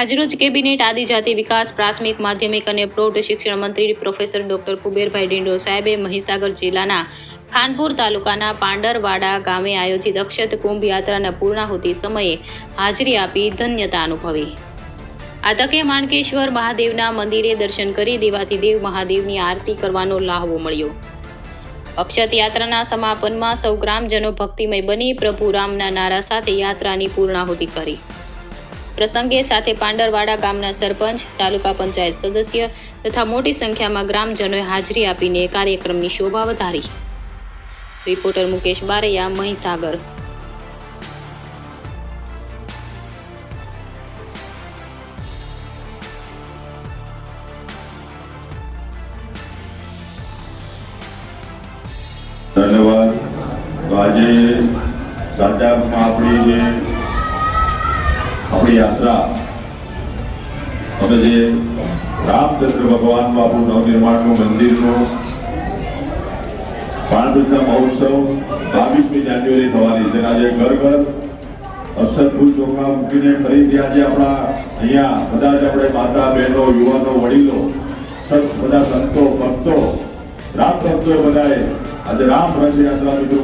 આજરોજ કેબિનેટ આદિજાતિ વિકાસ પ્રાથમિક માધ્યમિક અને પ્રૌઢ શિક્ષણ મંત્રી પ્રોફેસર ડોક્ટર કુબેરભાઈ ડિંડોર સાહેબે મહીસાગર જિલ્લાના ખાનપુર તાલુકાના પાંડરવાડા ગામે આયોજિત અક્ષત કુંભ યાત્રાના પૂર્ણાહુતિ સમયે હાજરી આપી ધન્યતા અનુભવી. આ તકે માણકેશ્વર મહાદેવના મંદિરે દર્શન કરી દેવાથી દેવ મહાદેવની આરતી કરવાનો લાહવો મળ્યો. અક્ષત યાત્રાના સમાપનમાં સૌ ગ્રામજનો ભક્તિમય બની પ્રભુ રામના નારા સાથે યાત્રાની પૂર્ણાહુતિ કરી. પ્રસંગે સાથે પાંડરવાડા ગામના સરપંચ, તાલુકા પંચાયત સદસ્ય તથા મોટી સંખ્યામાં ગ્રામજનોએ હાજરી આપીને કાર્યક્રમની શોભા વધારી. રિપોર્ટર મુકેશ બારૈયા, મહીસાગર. ધન્યવાદ. આજે સાંજામાં આપણી જે યાત્રા અમે જે રામચંદ્ર ભગવાન બાપુ નવનિર્માણનું મંદિરનું પ્રાણ મહોત્સવ બાવીસમી જાન્યુઆરી થવાની છે. આજે ઘર ઘર અક્ષતભૂત ચોખા મૂકીને ફરીથી આજે આપણા અહીંયા બધા જ આપણે માતા, બહેનો, યુવાનો, વડીલો બધા સંતો, ભક્તો, રામ ભક્તો બધાએ આજે રામ રથયાત્રા મિત્રો